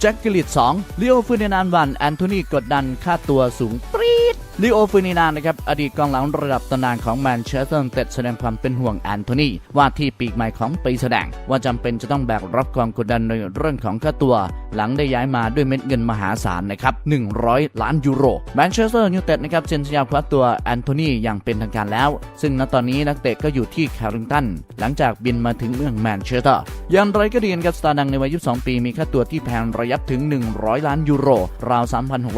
แจ็คกิลิต2ลิโอฟูนินานวันแอนโทนีกดดันค่าตัวสูงปรี๊ ลิโอฟูนินานนะครับอดีตกองหลังระดับตำนานของแมนเชสเตอร์ยูไนเต็ดแสดงความเป็นห่วงแอนโทนีว่าที่ปีกใหม่ของปีแสดง ว่าจำเป็นจะต้องแบกรับความกดดันในเรื่องของค่าตัว หลังได้ย้ายมาด้วยเม็ดเงินมหาศาลนะครับ 100 ล้านยูโรแมนเชสเตอร์ยูไนเต็ดนะครับเซ็นสัญญาคว้าตัวแอนโทนีอย่างเป็นทางการแล้ว ซึ่งณตอนนี้นักเตะก็อยู่ที่แคริงตันหลังจากบินมาถึงเมืองแมนเชสเตอร์อย่างไรก็ดีนะครับสตาร์ดังในวัย 22 ปีมีค่าตัวที่แพงระยับถึง 100 ล้านยูโรราว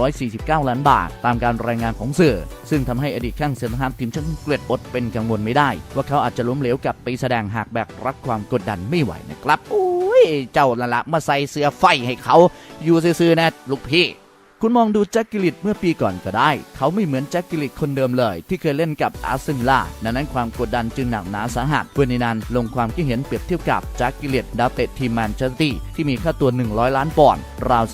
3,649 ล้านบาท ตามการรายงานของสื่อ ซึ่งทำให้อดีตข้างเซนทรัลทีมชาติอังกฤษอดเป็นกังวลไม่ได้ ว่าเขาอาจจะล้มเหลวกับไปแสดงหากแบกรับความกดดันไม่ไหวนะครับโอ้ยเจ้าละละมาใส่เสื้อไฟให้เขาอยู่ซื่อๆนะลูกพี่คุณมองดูแจ็คกิลิตเมื่อปีก่อนก็ได้ เขาไม่เหมือนแจ็คกิลิตคนเดิมเลย ที่เคยเล่นกับอาร์เซนอลดังนั้นความกดดันจึงหนักหนาสาหัสเพื่อนในนั้นลงความคิดเห็นเปรียบเทียบกับแจ็คกิลิตดาวเตะทีมแมนเชสเตอร์ ที่มีค่าตัว 100 ล้านปอนด์ราว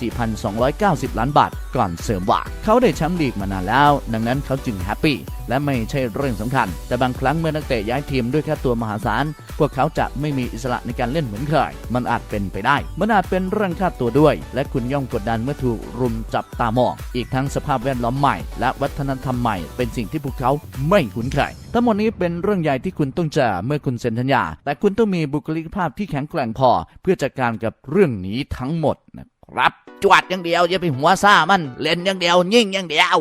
4,290 ล้านบาท ก่อนเสริมว่า เขาได้แชมป์ลีกมานานแล้ว ดังนั้นเขาจึงแฮปปี้และไม่ใช่เรื่องสำคัญ แต่บางครั้งเมื่อนักเตะย้ายทีมด้วยค่าตัวมหาศาล พวกเขาจะไม่มีอิสระในการเล่นเหมือนเคย มันอาจเป็นไปได้ มันอาจเป็นเรื่องค่าตัวด้วย และคุณย่อมกดดันเมื่อถูกรุมจับตามอง อีกทั้งสภาพแวดล้อมใหม่ และวัฒนธรรมใหม่ เป็นสิ่งที่พวกเขาไม่คุ้นเคย ทั้งหมดนี้เป็นเรื่องใหญ่ที่คุณต้องเจอเมื่อคุณเซ็นสัญญา แต่คุณต้องมีบุคลิกภาพที่แข็งแกร่งพอ เพื่อจัดการกับเรื่องนี้ทั้งหมดนะครับจวดอย่างเดียวอย่าไปหัวซ่ามันเล่นอย่างเดียว ยิ่งอย่างเดียว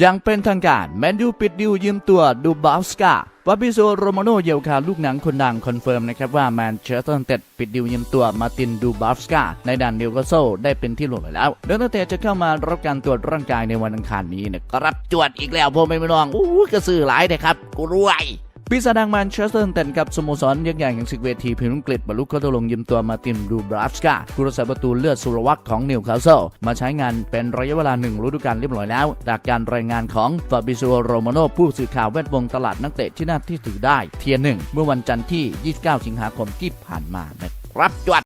อยังเป็นทางการแมนยูปิดดิวยืมตัวดูบาสกาวาบิโซโรมาโนเยลคาลูกหนังคนดังคอนเฟิร์มนะครับว่าแมนเชสเตอร์เต็ดปิดดิวยืมตัวมาตินดูบาฟสกาในด่านนิวคาสเซิลได้เป็นที่หลบแล้วโดนเตจะเข้ามารับการตรวจร่างกายในวันอังคารนี้นะครับจวดอีกแล้วพ่อไม่ไม่น้องอู้กระสือหลายนะครับกูรวย ปีศาจดังแมนเชสเตอร์ยูไนเต็ดกับสโมสรยักษ์ใหญ่แห่งศึกเวทีพิมพ์อังกฤษบรรลุข้อตกลงยืมตัวมาติมดูบราฟสกาผู้รักษาประตูเลือดสุรวัตรของนิวคาสเซิลมาใช้งานเป็นระยะเวลาหนึ่งฤดูกาลเรียบร้อยแล้ว จากการรายงานของฟาบิโซโรมาโนผู้สื่อข่าวแวดวงตลาดนักเตะที่น่าที่ถือได้ เทียร์หนึ่งเมื่อวันจันทร์ที่ 29 สิงหาคมที่ผ่านมานะครับจวด